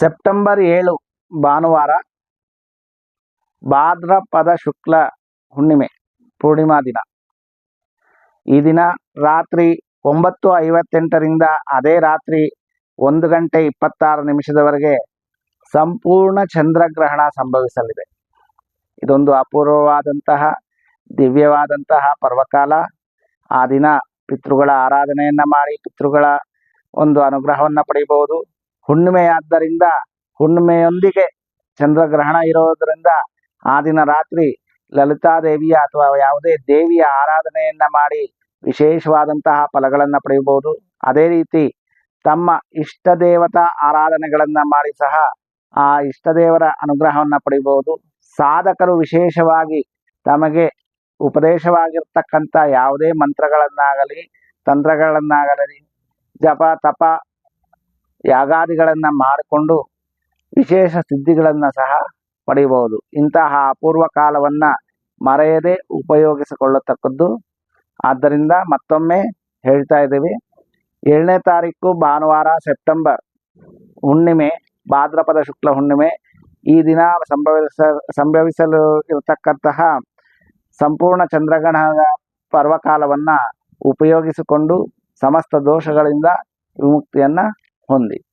September ಏಳು, ಭಾನುವಾರ, ಭಾದ್ರಪದ ಶುಕ್ಲ ಹುಣ್ಣಿಮೆ, ಪೂರ್ಣಿಮಾ ದಿನ. ಈ ದಿನ ರಾತ್ರಿ ಒಂಬತ್ತು ಐವತ್ತೆಂಟರಿಂದ ಅದೇ ರಾತ್ರಿ ಒಂದು ಗಂಟೆ ಇಪ್ಪತ್ತಾರು ನಿಮಿಷದವರೆಗೆ ಸಂಪೂರ್ಣ ಚಂದ್ರಗ್ರಹಣ ಸಂಭವಿಸಲಿದೆ. ಇದೊಂದು ಅಪೂರ್ವವಾದಂತಹ, ದಿವ್ಯವಾದಂತಹ ಪರ್ವಕಾಲ. ಆ ದಿನ ಪಿತೃಗಳ ಆರಾಧನೆಯನ್ನ ಮಾಡಿ, ಪಿತೃಗಳ ಒಂದು ಅನುಗ್ರಹವನ್ನು ಪಡೆಯಬಹುದು ಹುಣ್ಣಿಮೆಯಾದ್ದರಿಂದ ಹುಣ್ಣಿಮೆಯೊಂದಿಗೆ ಚಂದ್ರಗ್ರಹಣ ಇರೋದರಿಂದ ಆ ದಿನ ರಾತ್ರಿ ಲಲಿತಾದೇವಿಯ ಅಥವಾ ಯಾವುದೇ ದೇವಿಯ ಆರಾಧನೆಯನ್ನ ಮಾಡಿ ವಿಶೇಷವಾದಂತಹ ಫಲಗಳನ್ನು ಪಡೆಯಬಹುದು. ಅದೇ ರೀತಿ ತಮ್ಮ ಇಷ್ಟ ದೇವತಾ ಆರಾಧನೆಗಳನ್ನ ಮಾಡಿ ಸಹ ಆ ಇಷ್ಟ ದೇವರ ಅನುಗ್ರಹವನ್ನು ಪಡೆಯಬಹುದು. ಸಾಧಕರು ವಿಶೇಷವಾಗಿ ತಮಗೆ ಉಪದೇಶವಾಗಿರ್ತಕ್ಕಂಥ ಯಾವುದೇ ಮಂತ್ರಗಳನ್ನಾಗಲಿ, ತಂತ್ರಗಳನ್ನಾಗಲಿ, ಜಪ, ತಪ ಯಾಗಾದಿಗಳನ್ನು ಮಾಡಿಕೊಂಡು ವಿಶೇಷ ಸಿದ್ಧಿಗಳನ್ನು ಸಹ ಪಡೆಯಬಹುದು ಇಂತಹ ಅಪೂರ್ವ ಕಾಲವನ್ನು ಮರೆಯದೆ ಉಪಯೋಗಿಸಿಕೊಳ್ಳತಕ್ಕದ್ದು. ಆದ್ದರಿಂದ ಮತ್ತೊಮ್ಮೆ ಹೇಳ್ತಾ ಇದ್ದೀವಿ. ಏಳನೇ ತಾರೀಕು, ಭಾನುವಾರ, ಸೆಪ್ಟೆಂಬರ್ ಹುಣ್ಣಿಮೆ, ಭಾದ್ರಪದ ಶುಕ್ಲ ಹುಣ್ಣಿಮೆ. ಈ ದಿನ ಸಂಭವಿಸ, ಸಂಭವಿಸಲು ಇರತಕ್ಕಂತಹ ಸಂಪೂರ್ಣ ಚಂದ್ರಗ್ರಹಣ ಪರ್ವಕಾಲವನ್ನು ಉಪಯೋಗಿಸಿಕೊಂಡು ಸಮಸ್ತ ದೋಷಗಳಿಂದ ವಿಮುಕ್ತಿಯನ್ನು only.